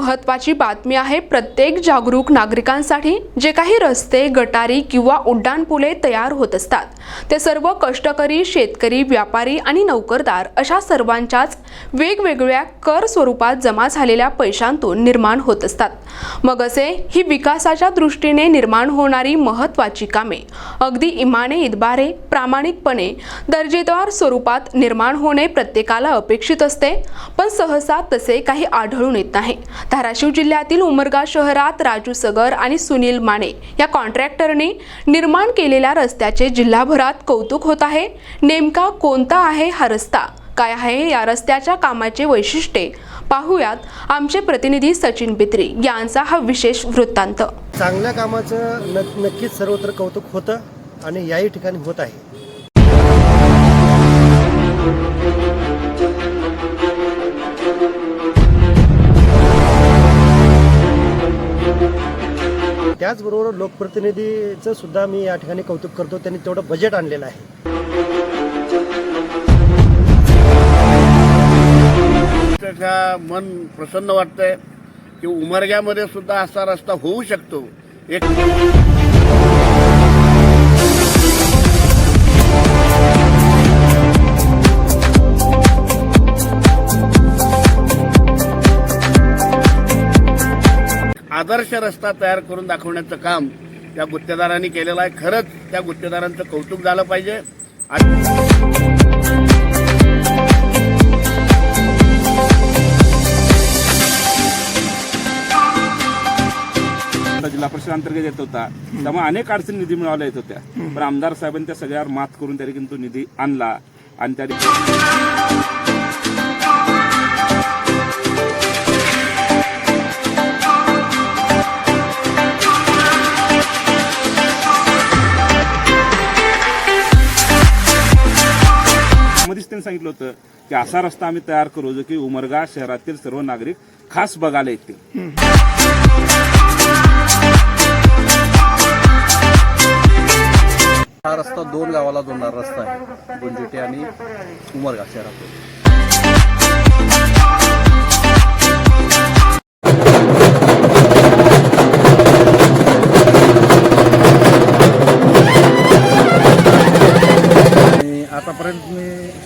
महत्त्वाची बातमी आहे प्रत्येक जागरूक नागरिकांसाठी जे काही रस्ते गटारी किंवा उड्डाणपुले तयार होत असतात. ते सर्व कष्टकरी शेतकरी व्यापारी आणि नोकरदार अशा सर्वांच्याच वेगवेगळ्या कर स्वरूपात जमा झालेल्या पैशांतून निर्माण होत असतात. मग असे ही विकासाच्या दृष्टीने निर्माण होणारी महत्त्वाची कामे अगदी इमाने इदबारे प्रामाणिकपणे दर्जेदार स्वरूपात निर्माण होणे प्रत्येकाला अपेक्षित असते पण सहसा तसे काही आढळून येत नाही. धाराशिव जिल्ह्यातील उमरगा शहरात राजू सगर आणि सुनील माने या कॉन्ट्रॅक्टरने निर्माण केलेल्या रस्त्याचे जिल्हाभरात कौतुक होत आहे. नेमका कोणता आहे हा रस्ता? काय आहे या रस्त्याच्या कामाचे वैशिष्ट्ये? पाहूयात आमचे प्रतिनिधी सचिन बित्री यांचा हा विशेष वृत्तांत. चांगल्या कामाचं नक्कीच सर्वत्र कौतुक होतं आणि याही ठिकाणी होत आहे. त्याचबरोबर लोकप्रतिनिधीचं सुद्धा मी या ठिकाणी कौतुक करतो. त्यांनी तेवढं बजेट आणलेलं आहे. त्याच्या मन प्रसन्न वाटतंय की उमरग्यामध्ये सुद्धा असा रस्ता होऊ शकतो. एक आदर्श रस्ता तयार करून दाखवण्याचं काम त्या गुत्तेदारांनी केलेलं आहे. खरंच त्या गुत्तेदारांचं कौतुक झालं पाहिजे. आणि जिल्हा परिषद अंतर्गत येत होता. त्यामुळे अनेक अडचणी निधी मिळवल्या येत होत्या. पण आमदार साहेबांनी त्या सगळ्यावर मात करून त्या ठिकाणी तो निधी आणला. आणि त्या ठिकाणी त्यांनी सांगितलं होतं की असा रस्ता आम्ही तयार करू जो की उमरगा शहरातील सर्व नागरिक खास बघायला येतील. हा रस्ता दोन गावाला जोडणारा रस्ता आहे गुंजेटी आणि उमरगा शहरातून. आतापर्यंत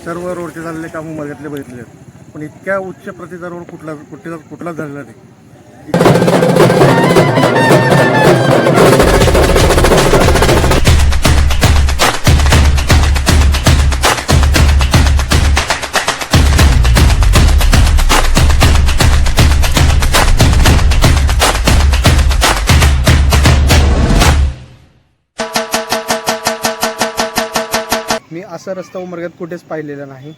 सर्व रोडचे झालेले काम उमरग्यातले बघितले आहेत. पण इतक्या उच्च प्रतीचा रोड कुठला कुठला कुठलाच झालेला नाही. असा रस्ता उमरग्यात कुठेच पाहिलेला नाही.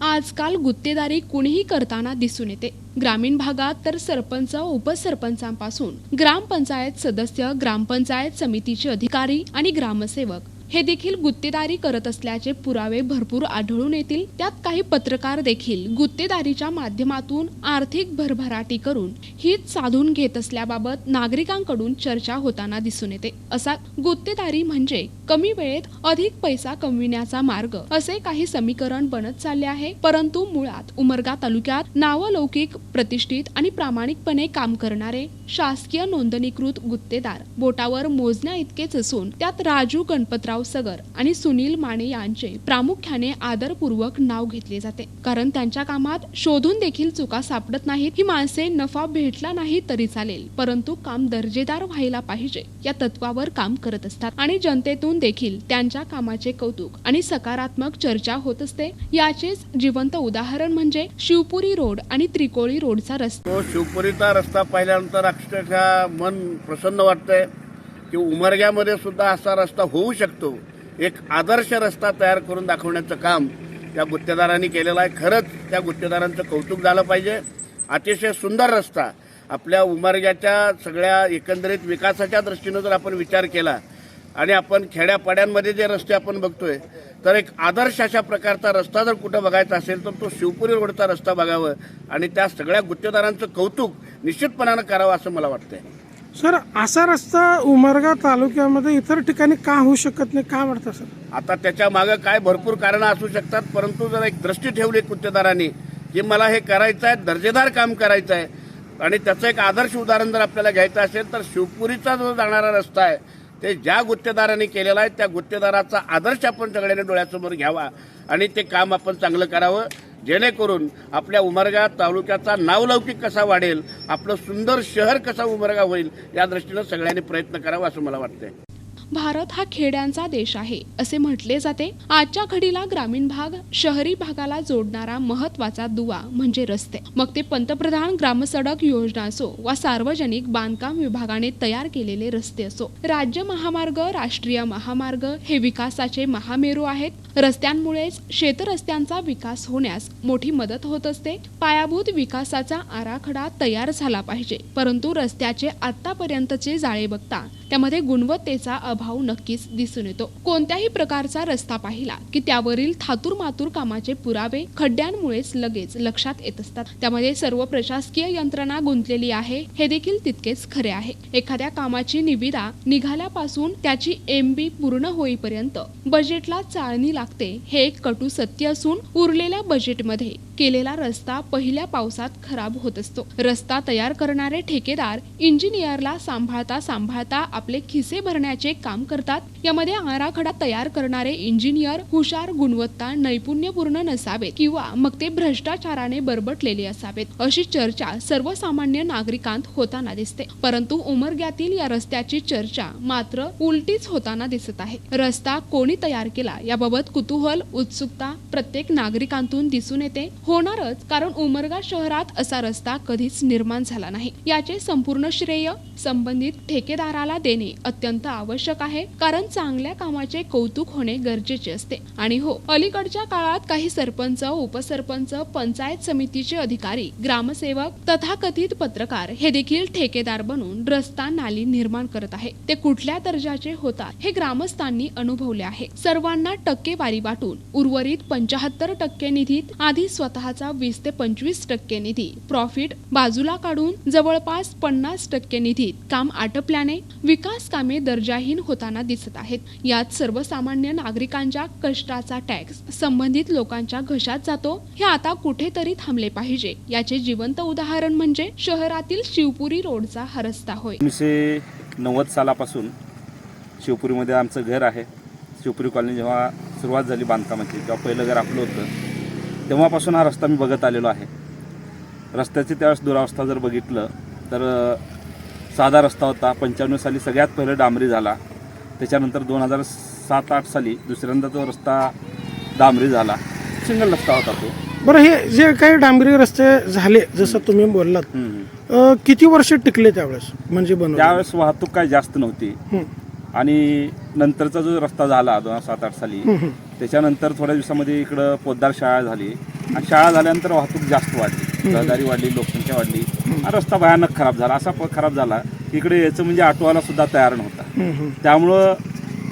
आजकाल गुत्तेदारी कुणीही करताना दिसून येते. ग्रामीण भागात तर सरपंच उपसरपंचांपासून ग्रामपंचायत सदस्य ग्रामपंचायत समितीचे अधिकारी आणि ग्रामसेवक हे देखील गुत्तेदारी करत असल्याचे पुरावे भरपूर आढळून येतील. त्यात काही पत्रकार देखील गुत्तेदारीच्या माध्यमातून आर्थिक भरभराटी करून हित साधून घेत असल्याबाबत नागरिकांकडून चर्चा होताना दिसून येते. असा गुत्तेदारी म्हणजे कमी वेळेत अधिक पैसा कमविण्याचा मार्ग असे काही समीकरण बनत चालले आहे. परंतु मुळात उमरगा तालुक्यात नावलौकिक प्रतिष्ठित आणि प्रामाणिकपणे काम करणारे शासकीय नोंदणीकृत गुत्तेदार बोटावर मोजण्या इतकेच असून त्यात राजू गणपतराव सगर आणि सुनील माने यांचे प्रामुख्याने आदरपूर्वक नाव घेतले जाते. कारण त्यांच्या कामात शोधून देखील चुका सापडत नाहीत. ही माणसे नफा भेटला नाही तरी चालेल. परंतु काम दर्जेदार व्हायला पाहिजे. या तत्वावर काम करत असतात आणि जनतेतून देखील त्यांच्या कामाचे कौतुक आणि सकारात्मक चर्चा होत असते. याचेच जिवंत उदाहरण म्हणजे शिवपुरी रोड आणि त्रिकोळी रोडचा रस्ता. तो शिवपुरीचा रस्ता पाहिल्यानंतर अक्षरशः मन प्रसन्न वाटतंय की उमरग्यामध्ये सुद्धा असा रस्ता होऊ शकतो. एक आदर्श रस्ता तयार करून दाखवण्याचं काम त्या गुत्तेदारांनी केलेलं आहे. खरंच त्या गुत्तेदारांचं कौतुक झालं पाहिजे. अतिशय सुंदर रस्ता. आपल्या उमरग्याच्या सगळ्या एकंदरीत विकासाच्या दृष्टीनं जर आपण विचार केला आणि आपण खेड्यापाड्यांमध्ये जे रस्ते आपण बघतोय तर एक आदर्श अशा प्रकारचा रस्ता जर कुठं बघायचा असेल तर तो शिवपुरी रोडचा रस्ता बघावं आणि त्या सगळ्या गुत्तेदारांचं कौतुक निश्चितपणानं करावं असं मला वाटतंय. सर असा रस्ता उमरगा तालुक्यामध्ये इतर ठिकाणी का होऊ शकत नाही? का वाटतं सर? आता त्याच्या मागं काय भरपूर कारणं असू शकतात परंतु जर एक दृष्टी ठेवली गुत्तेदारांनी की मला हे करायचं आहे दर्जेदार काम करायचं आहे आणि त्याचं एक आदर्श उदाहरण जर आपल्याला घ्यायचं असेल तर शिवपुरीचा जो जाणारा रस्ता आहे ते ज्या गुत्तेदारांनी केलेलं आहे त्या गुत्तेदाराचा आदर्श आपण सगळ्यांनी डोळ्यासमोर घ्यावा आणि ते काम आपण चांगलं करावं. जेणेकरून आपल्या उमरगा तालुक्याचा नावलौकिक कसा वाढेल आपलं सुंदर शहर कसा उमरगा होईल या दृष्टीनं सगळ्यांनी प्रयत्न करावा असं मला वाटतंय. भारत हा खेड्यांचा देश आहे असे म्हटले जाते. आजच्या घडीला ग्रामीण भाग शहरी भागाला जोडणारा महत्त्वाचा दुवा म्हणजे रस्ते. मग ते पंतप्रधान ग्रामसडक योजना असो वा सार्वजनिक बांधकाम विभागाने तयार केलेले रस्ते असो राज्य महामार्ग राष्ट्रीय महामार्ग हे विकासाचे महामेरू आहेत. रस्त्यांमुळेच शेतरस्त्यांचा विकास होण्यास मोठी मदत होत असते. पायाभूत विकासाचा आराखडा तयार झाला पाहिजे परंतु रस्त्याचे आतापर्यंतचे जाळे बघता त्यामध्ये गुणवत्तेचा अभाव नक्कीच दिसून येतो. कोणत्याही प्रकारचा रस्ता पाहिला की त्यावरील थातूर मातूर कामाचे पुरावे खड्ड्यांमुळेच लगेच लक्षात येत असतात. त्यामध्ये सर्व प्रशासकीय यंत्रणा गुंतलेली आहे. हे देखील तितकेच खरे आहे. एखाद्या कामाची निविदा निघाल्यापासून त्याची एम बी पूर्ण होईपर्यंत बजेटला चाळणी लागते हे एक कटू सत्य असून उरलेल्या बजेटमध्ये केलेला रस्ता पहिल्या पावसात खराब होत असतो. रस्ता तयार करणारे ठेकेदार इंजिनियरला सांभाळता सांभाळता आपले खिसे भरण्याचे काम करतात. यामध्ये आराखडा तयार करणारे इंजिनियर हुशार गुणवत्ता नैपुण्यपूर्ण नसावेत किंवा मग ते भ्रष्टाचाराने बरबटलेले असावेत अशी चर्चा सर्वसामान्य नागरिकांत होताना दिसते. परंतु उमरग्यातील या रस्त्याची चर्चा मात्र उलटीच होताना दिसत आहे. रस्ता कोणी तयार केला याबाबत कुतूहल उत्सुकता प्रत्येक नागरिकांतून दिसून येते. होणारच कारण उमरगा शहरात असा रस्ता कधीच निर्माण झाला नाही. याचे संपूर्ण श्रेय संबंधित ठेकेदाराला देणे अत्यंत आवश्यक आहे कारण चांगल्या कामाचे कौतुक होणे गरजेचे असते. आणि हो अलीकडच्या काळात काही सरपंच उपसरपंच पंचायत समितीचे अधिकारी ग्रामसेवक तथाकथित पत्रकार हे देखील ठेकेदार बनून रस्ता नाली निर्माण करत आहे. ते कुठल्या दर्जाचे होतात हे ग्रामस्थांनी अनुभवले आहे. सर्वांना टक्केवारी वाटून उर्वरित पंचाहत्तर टक्के निधीत आधी स्वतःचा वीस ते पंचवीस टक्के निधी प्रॉफिट बाजूला काढून जवळपास पन्नास टक्के निधी निधीत काम आटपल्याने विकास कामे दर्जाहीन होताना दिसत आहेत. यात सर्वसामान्य नागरिकांच्या कष्टाचा टॅक्स संबंधित लोकांच्या घशात जातो हे आता कुठेतरी थांबले पाहिजे. याचे जिवंत उदाहरण म्हणजे शहरातील शिवपुरी रोडचा हा रस्ता होय. एकोणीसशे नव्वद सालापासून शिवपुरीमध्ये आमचं घर आहे. शिवपुरी कॉलनी जेव्हा सुरुवात झाली बांधकामाची तेव्हा पहिलं घर आपलं होतं तेव्हापासून हा रस्ता मी बघत आलेलो आहे. रस्त्याची त्यावेळेस दुरावस्था जर बघितलं तर साधा रस्ता होता. पंच्याण्णव साली सगळ्यात पहिलं डांबरी झाला. त्याच्यानंतर दोन हजार सात आठ साली दुसऱ्यांदा तो रस्ता डांबरी झाला. सिंगल रस्ता होता तो. बरं हे जे काही डांबरी रस्ते झाले जसं तुम्ही बोललात. अ, किती वर्ष टिकले त्यावेळेस म्हणजे त्यावेळेस वाहतूक काय जास्त नव्हती. आणि नंतरचा जो रस्ता झाला दोन हजार सात आठ साली त्याच्यानंतर थोड्या दिवसामध्ये इकडं पोद्दार शाळा झाली. आणि शाळा झाल्यानंतर वाहतूक जास्त वाढली. रहदारी वाढली लोकसंख्या वाढली. रस्ता भयानक खराब झाला. असा प- खराब झाला इकडे यायचं म्हणजे ऑटोवाला सुद्धा तयार नव्हता. त्यामुळं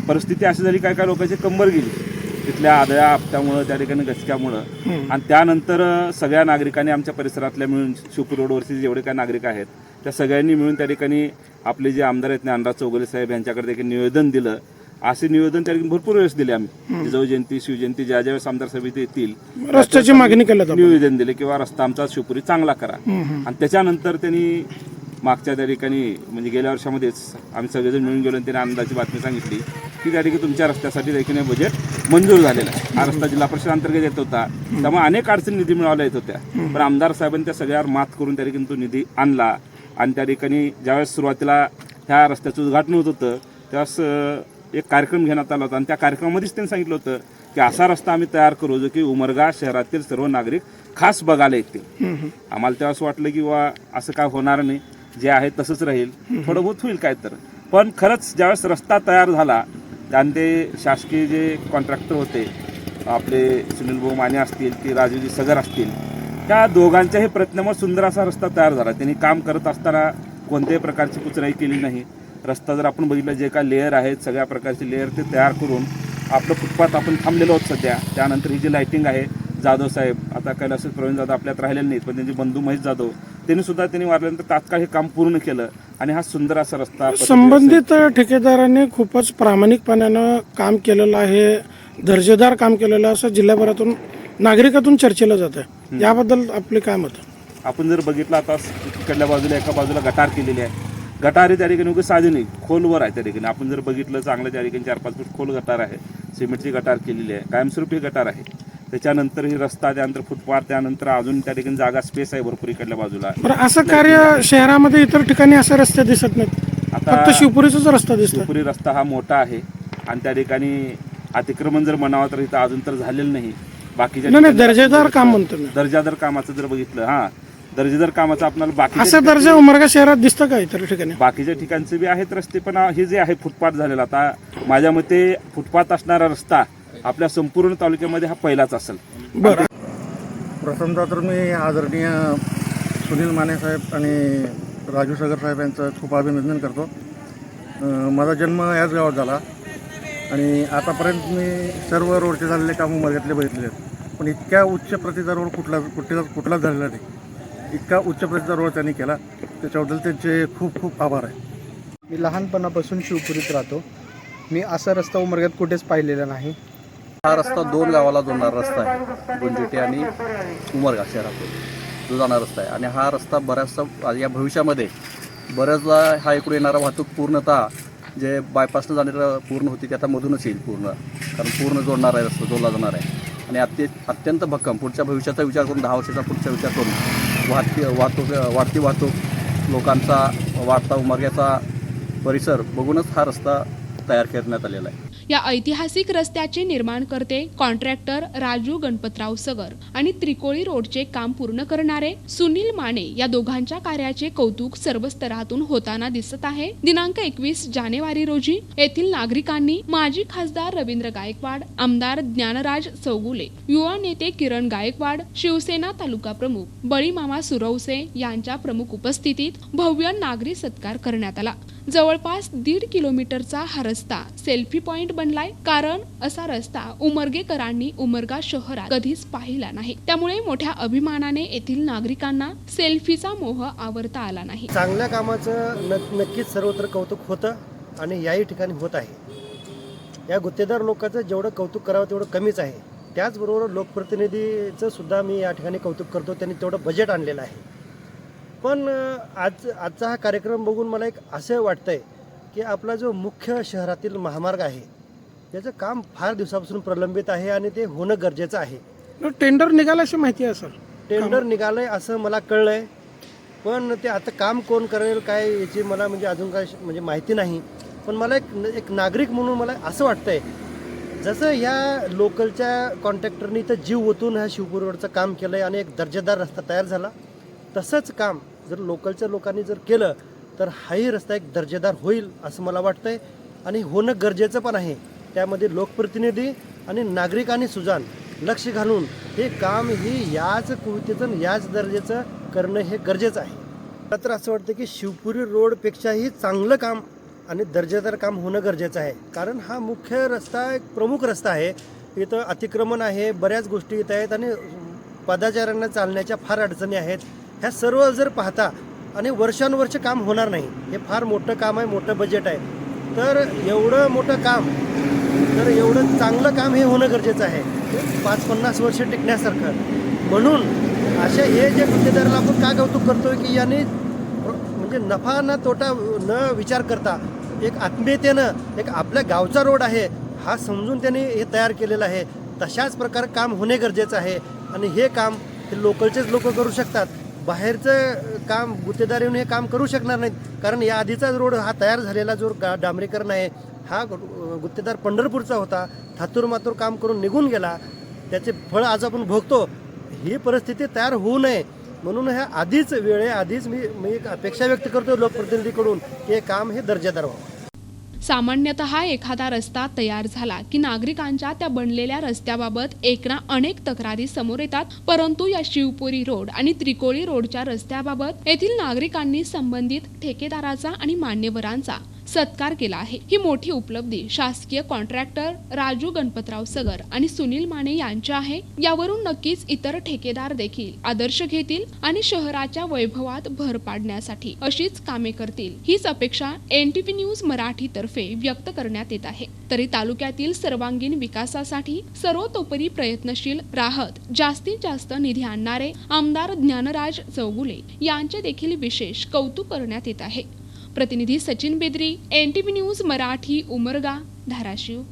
परिस्थिती अशी झाली काय काय लोकांची कंबर गेली. तिथल्या आदळ्या आपत्यामुळं त्या ठिकाणी घचक्यामुळं आणि त्यानंतर सगळ्या नागरिकांनी आमच्या परिसरातल्या मिळून शिवपूर रोडवरचे जेवढे काही नागरिक आहेत त्या सगळ्यांनी मिळून त्या ठिकाणी आपले जे आमदार आहेत ज्ञानराज चौगुले साहेब यांच्याकडे देखील निवेदन दिलं. असे निवेदन त्या भरपूर वेळेस दिले आम्ही. जिजाऊ जयंती शिवजयंती ज्या ज्या वेळेस आमदार इथे येतील रस्त्याची मागणी केलं निवेदन दिले किंवा रस्ता आमचा शिवपुरी चांगला करा. आणि त्याच्यानंतर त्यांनी मागच्या त्या ठिकाणी म्हणजे गेल्या वर्षामध्येच आम्ही सगळेजण मिळून गेलो आणि त्यांनी आनंदाची बातमी सांगितली की त्या ठिकाणी तुमच्या रस्त्यासाठी देखील बजेट मंजूर झालेलं आहे. हा रस्ता जिल्हा परिषद अंतर्गत येत होता. त्यामुळे अनेक अडचणी निधी मिळवल्या येत होत्या. पण आमदार साहेबांनी त्या सगळ्यावर मात करून त्या ठिकाणी तो निधी आणला. आणि त्या ठिकाणी ज्यावेळेस सुरुवातीला ह्या रस्त्याचं उद्घाटन होत होतं त्यावेळेस एक कार्यक्रम घेण्यात आला होता. आणि त्या कार्यक्रमामध्येच त्यांनी सांगितलं होतं की असा रस्ता आम्ही तयार करू जो की उमरगा शहरातील सर्व नागरिक खास बघायला येतील. आम्हाला तेव्हा असं वाटलं की वा असं काय होणार नाही. जे आहे तसंच राहील. थोडं बहुत होईल काय तर. पण खरंच ज्यावेळेस रस्ता तयार झाला आणि ते शासकीय जे कॉन्ट्रॅक्टर होते आपले सुनील भाऊ माने असतील की राजूजी सगर असतील त्या दोघांच्याही प्रयत्नामुळे सुंदर असा रस्ता तयार झाला. त्यांनी काम करत असताना कोणत्याही प्रकारची कुचराई केली नाही. रस्ता जर आपण बघितलं जे काय लेअर आहेत सगळ्या प्रकारचे लेअर ते तयार करून आपलं फुटपाथ आपण थांबलेलो आहोत सध्या. त्यानंतर ही जी लाईटिंग आहे जाधव साहेब आता कैलास प्रवीण जाधव आपल्यात राहिलेले नाहीत पण त्यांचे बंधू महेश जाधव त्यांनी सुद्धा त्यांनी वारल्यानंतर तात्काळ हे काम पूर्ण केलं आणि हा सुंदर असा रस्ता संबंधित ठेकेदाराने खूपच प्रामाणिकपणानं काम केलेलं आहे दर्जेदार काम केलेलं आहे असं जिल्ह्याभरातून नागरिकातून चर्चेला जात आहे. याबद्दल आपले काय मत? आपण जर बघितलं आता तिकडल्या बाजूला एका बाजूला गटार केलेली आहे. गटार त्या ठिकाणी उगाच साधे नाही. खोलवर आहे त्या ठिकाणी. आपण जर बघितलं चांगलं त्या ठिकाणी चार पाच फूट खोल गटार आहे. सिमेंटची गटार केलेली आहे. कायमस्वरूपी गटार आहे. त्याच्यानंतर ही रस्ता त्यानंतर फुटपाथ त्यानंतर अजून त्या ठिकाणी जागा स्पेस आहे भरपूर इकडल्या बाजूला. असं कार्य शहरामध्ये इतर ठिकाणी असे रस्ते दिसत नाहीत. आता शिवपुरीचाच रस्ता दिसतो शिवपुरी रस्ता हा मोठा आहे. आणि त्या ठिकाणी अतिक्रमण जर म्हणावं तर इथं अजून तर झालेलं नाही. बाकीच्या नाही नाही ठिकाणी- दर्जेदार काम म्हणतो दर्जादार कामाचं जर बघितलं हा. दर्जेदार कामाचं आपल्याला बाकी असं दर्जा उमरगा शहरात दिसतं का इतर ठिकाणी? बाकीच्या ठिकाणचे बी आहेत रस्ते पण हे जे आहे फुटपाथ झालेला आता माझ्या मते फुटपाथ असणारा रस्ता आपल्या संपूर्ण तालुक्यामध्ये हा पहिलाच असेल. बरं. प्रथमतः तर मी आदरणीय सुनील माने साहेब आणि राजू सागर साहेब यांचं खूप अभिनंदन करतो. माझा जन्म याच गावात झाला आणि आतापर्यंत मी सर्व रोडचे झालेले काम उमरग्यातले बघितलेले आहेत. पण इतक्या उच्च प्रतीचा रोड कुठला कुठला कुठलाच झालेला नाही. इतका उच्च प्रतीचा रोड त्यांनी केला. त्याच्याबद्दल त्यांचे खूप खूप आभार आहे. मी लहानपणापासून शिवपुरीत राहतो. मी असा रस्ता उमरग्यात कुठेच पाहिलेला नाही. हा रस्ता दोन गावाला जोडणारा रस्ता आहे. गुंजेटी आणि उमरगा शहरातून जो जाणारा रस्ता आहे. आणि हा रस्ता बऱ्याचसा या भविष्यामध्ये बऱ्याचदा हा इकडे येणारा वाहतूक पूर्णतः जे बायपासनं जाणारं पूर्ण होती ते आता मधूनच येईल पूर्ण. कारण पूर्ण जोडणारा आहे रस्ता जोडला जाणार आहे. आणि अत्य अत्यंत भक्कम. पुढच्या भविष्याचा विचार करून दहा वर्षाचा पुढचा विचार करून वाहती वाहतूक वाढती वाहतूक लोकांचा वाढता उमरग्याचा परिसर बघूनच हा रस्ता तयार करण्यात आलेला आहे. या ऐतिहासिक रस्त्याचे निर्माणकर्ते कॉन्ट्रॅक्टर राजू गणपतराव सगर आणि त्रिकोळी रोडचे काम पूर्ण करणारे सुनील माने या दोघांच्या कार्याचे कौतुक सर्व स्तरातून होताना दिसत आहे. दिनांक एकवीस जानेवारी रोजी येथील नागरिकांनी माजी खासदार रवींद्र गायकवाड आमदार ज्ञानराज चौगुले युवा नेते किरण गायकवाड शिवसेना तालुका प्रमुख बळीमामा सुरवसे यांच्या प्रमुख उपस्थितीत भव्य नागरी सत्कार करण्यात आला. जवळपास दीड किलोमीटरचा हा रस्ता सेल्फी पॉइंट बनलाय. कारण असा रस्ता उमरगेकरांनी उमरगा शहरात कधीच पाहिला नाही. त्यामुळे मोठ्या अभिमानाने येथील नागरिकांना सेल्फीचा मोह आवरता आला नाही. चांगल्या कामाचं न नक्कीच सर्वत्र कौतुक होतं आणि याही ठिकाणी होत आहे. या गुत्तेदार लोकांचं जेवढं कौतुक करावं तेवढं कमीच आहे. त्याचबरोबर लोकप्रतिनिधीचं सुद्धा मी या ठिकाणी कौतुक करतो. त्यांनी तेवढं बजेट आणलेलं आहे. पण आज आजचा हा कार्यक्रम बघून मला एक असं वाटतंय की आपला जो मुख्य शहरातील महामार्ग आहे त्याचं काम फार दिवसापासून प्रलंबित आहे आणि ते होणं गरजेचं आहे. टेंडर निघाला अशी माहिती आहे सर. टेंडर निघालंय असं मला कळलंय पण ते आता काम कोण करेल काय याची मला म्हणजे अजून काय म्हणजे माहिती नाही. पण मला एक एक नागरिक म्हणून मला असं वाटतंय जसं ह्या लोकलच्या कॉन्ट्रॅक्टरनी तर जीव ओतून ह्या शिवपूर रोडचं काम केलं आहे आणि एक दर्जेदार रस्ता तयार झाला तसंच काम जर लोकलच्या लोकांनी जर केलं तर हाही रस्ता एक दर्जेदार होईल असं मला वाटतंय. आणि होणं गरजेचं पण आहे. त्यामध्ये लोकप्रतिनिधी आणि नागरिक आणि सुजान लक्ष घालून हे काम ही याच कुवतीचं याच दर्जेचं करणं हे गरजेचं आहे. मात्र तर असं वाटतं की शिवपुरी रोडपेक्षाही चांगलं काम आणि दर्जेदार काम होणं गरजेचं आहे. कारण हा मुख्य रस्ता एक प्रमुख रस्ता आहे. इथं अतिक्रमण आहे बऱ्याच गोष्टी येत आहेत आणि पदाचाऱ्यांना चालण्याच्या फार अडचणी आहेत. ह्या सर्व जर पाहता आणि वर्षानुवर्ष काम होणार नाही हे फार मोठं काम आहे मोठं बजेट आहे. तर एवढं मोठं काम तर एवढं चांगलं काम हे होणं गरजेचं आहे. पाच पन्नास वर्ष टिकण्यासारखं. म्हणून अशा हे जे गुन्हेगाराला आपण का कौतुक करतोय की याने म्हणजे नफा न तोटा न विचार करता एक आत्मीयतेनं एक आपल्या गावचा रोड आहे हा समजून त्यांनी हे तयार केलेलं आहे. तशाच प्रकारे काम होणे गरजेचं आहे आणि हे काम हे लोकलचेच लोक करू शकतात. बाहेरचं काम गुत्तेदार येऊन हे काम करू शकणार नाहीत. कारण या आधीचा रोड हा तयार झालेला जो गा डांबरीकरण आहे हा गु- गुत्तेदार पंढरपूरचा होता. थातूर मातूर काम करून निघून गेला. त्याचे फळ आज आपण भोगतो. ही परिस्थिती तयार होऊ नये. म्हणून ह्या आधीच वेळे आधीच मी मी एक अपेक्षा व्यक्त करतो लोकप्रतिनिधीकडून की हे काम हे दर्जेदार व्हावं. सामान्यतः एखादा रस्ता तयार झाला की नागरिकांच्या त्या बनलेल्या रस्त्याबाबत एक ना अनेक तक्रारी समोर येतात. परंतु या शिवपुरी रोड आणि त्रिकोळी रोडच्या रस्त्याबाबत येथील नागरिकांनी संबंधित ठेकेदाराचा आणि मान्यवरांचा सत्कार केला आहे. ही मोठी उपलब्धी शासकीय कॉन्ट्रॅक्टर राजू गणपतराव सगर आणि सुनील माने यांच्या आहे. यावरून नक्कीच इतर ठेकेदार देखील आदर्श घेतील आणि शहराच्या वैभवात भर पाडण्यासाठी अशीच कामे करतील. हीच अपेक्षा N T P news Marathi तर्फे व्यक्त करण्यात येत आहे. तरी तालुक्यातील सर्वांगीण विकासासाठी सर्वतोपरी प्रयत्नशील राहत जास्तीत जास्त निधी आणणारे आमदार ज्ञानराज चौगुले यांचे देखील विशेष कौतुक करण्यात येत आहे. प्रतिनिधी Sachin Bedari N T V news Marathi Umarga Dharashiv.